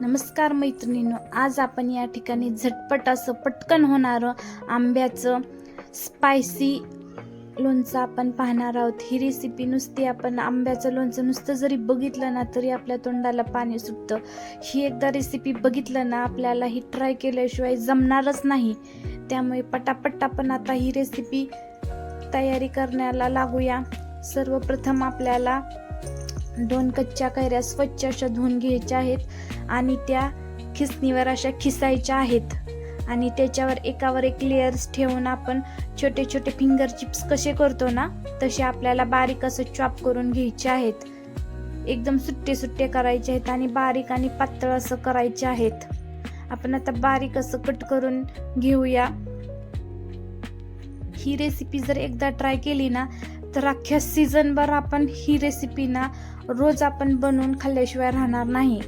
नमस्कार मैत्रिणींनो आज आपण या ठिकाणी झटपट असं पटकन होणारं आंब्याचं स्पायसी लोणचं आपण पाहणार आहोत. ही रेसिपी नुसती आपण आंब्याचं लोणचं नुसतं जरी बघितलं ना तरी आपल्या तोंडाला पाणी सुटतं. ही एकदा रेसिपी बघितलं ना आपल्याला ही ट्राय केल्याशिवाय जमणारच नाही. त्यामुळे पटापट आपण आता ही रेसिपी तयारी करण्याला लागूया. सर्वप्रथम आपल्याला दोन कच्च्या कैऱ्या स्वच्छ अशा धुवून घ्यायच्या आहेत आणि त्या खिसणीवर अशा खिसायच्या आहेत. आणि त्याच्यावर एकावर एक लेयर्स ठेवून आपण छोटे छोटे फिंगर चिप्स कसे करतो ना तसे आपल्याला बारीक असं चॉप करून घ्यायचे आहेत. एकदम सुट्टे सुट्टे करायचे आहेत आणि बारीक आणि पातळ असं करायचे आहेत. आपण आता बारीक असं कट करून घेऊया. ही रेसिपी जर एकदा ट्राय केली ना तर अख्ख्या सीझनभर आपण ही रेसिपी ना रोज आपण बनवून खाल्ल्याशिवाय राहणार नाही.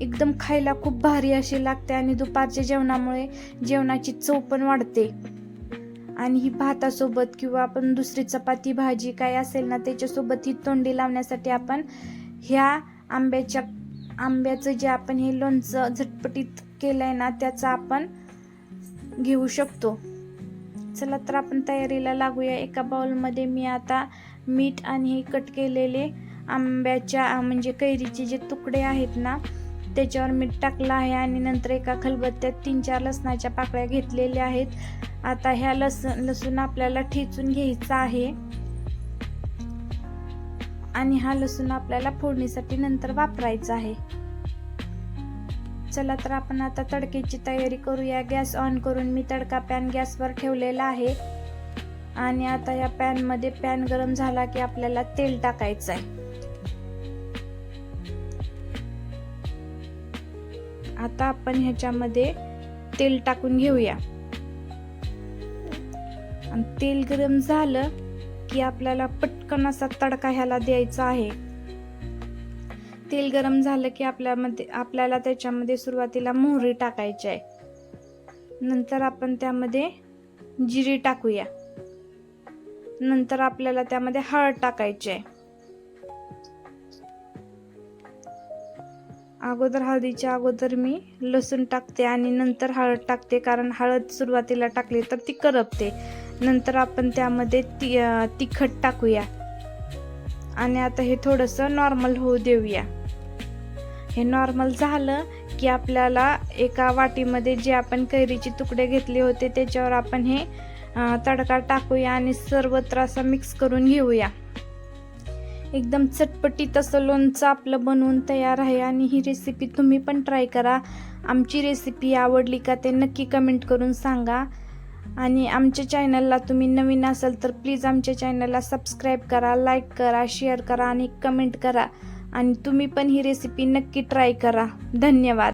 एकदम खायला खूप भारी अशी लागते आणि दुपारच्या जेवणामुळे जेवणाची चव पण वाढते. आणि ही भातासोबत किंवा आपण दुसरी चपाती भाजी काय असेल ना त्याच्यासोबत ही तोंडी लावण्यासाठी आपण ह्या आंब्याच्या आंब्याचं जे आपण हे लोणचं झटपटीत केलं आहे ना त्याचा आपण घेऊ शकतो. चला तर आपण तयारीला लागूया. एका बाउलमध्ये मी आता मीठ आणि हे कट केलेले आंब्याच्या म्हणजे कैरीचे जे तुकडे आहेत ना त्याच्यावर मीठ टाकलं आहे आणि नंतर एका खलबत्त्यात तीन चार लसणाच्या पाकळ्या घेतलेल्या आहेत. आता ह्या लसूण लसूण आपल्याला ठेचून घ्यायचा आहे. आणि हा लसूण आपल्याला फोडणीसाठी नंतर वापरायचा आहे. चला तर आपण आता तडक्याची तयारी करूया. गॅस ऑन करून मी तडका पॅन गॅसवर ठेवलेला आहे. आणि आता या पॅनमध्ये पॅन गरम झाला की आपल्याला तेल टाकायचं आहे आता आपण ह्याच्यामध्ये तेल टाकून घेऊया. आणि तेल गरम झालं की आपल्याला पटकन असा तडका ह्याला द्यायचा आहे. तेल गरम झालं की आपल्यामध्ये आपल्याला त्याच्यामध्ये सुरुवातीला मोहरी टाकायची आहे. नंतर आपण त्यामध्ये जिरी टाकूया. नंतर आपल्याला त्यामध्ये हळद टाकायची आहे. अगोदर हळदीच्या अगोदर मी लसूण टाकते आणि नंतर हळद टाकते कारण हळद सुरुवातीला टाकली तर ती करपते. नंतर आपण त्यामध्ये ती तिखट टाकूया. आणि आता हे थोडंसं नॉर्मल होऊ देऊया. हे नॉर्मल झालं की आपल्याला एका वाटीमध्ये जे आपण कैरीचे तुकडे घेतले होते त्याच्यावर आपण हे तडका टाकूया आणि सर्वत्र असं मिक्स करून घेऊया. एकदम चटपटीत असं लोणचं आपलं बनवून तयार आहे आणि ही रेसिपी तुम्ही पण ट्राय करा. आमची रेसिपी आवडली का ते नक्की कमेंट करून सांगा. आणि आमच्या चॅनलला तुम्ही नवीन असाल तर प्लीज आमच्या चॅनलला सबस्क्राईब करा लाईक करा शेअर करा आणि कमेंट करा. आणि तुम्ही पण ही रेसिपी नक्की ट्राय करा. धन्यवाद.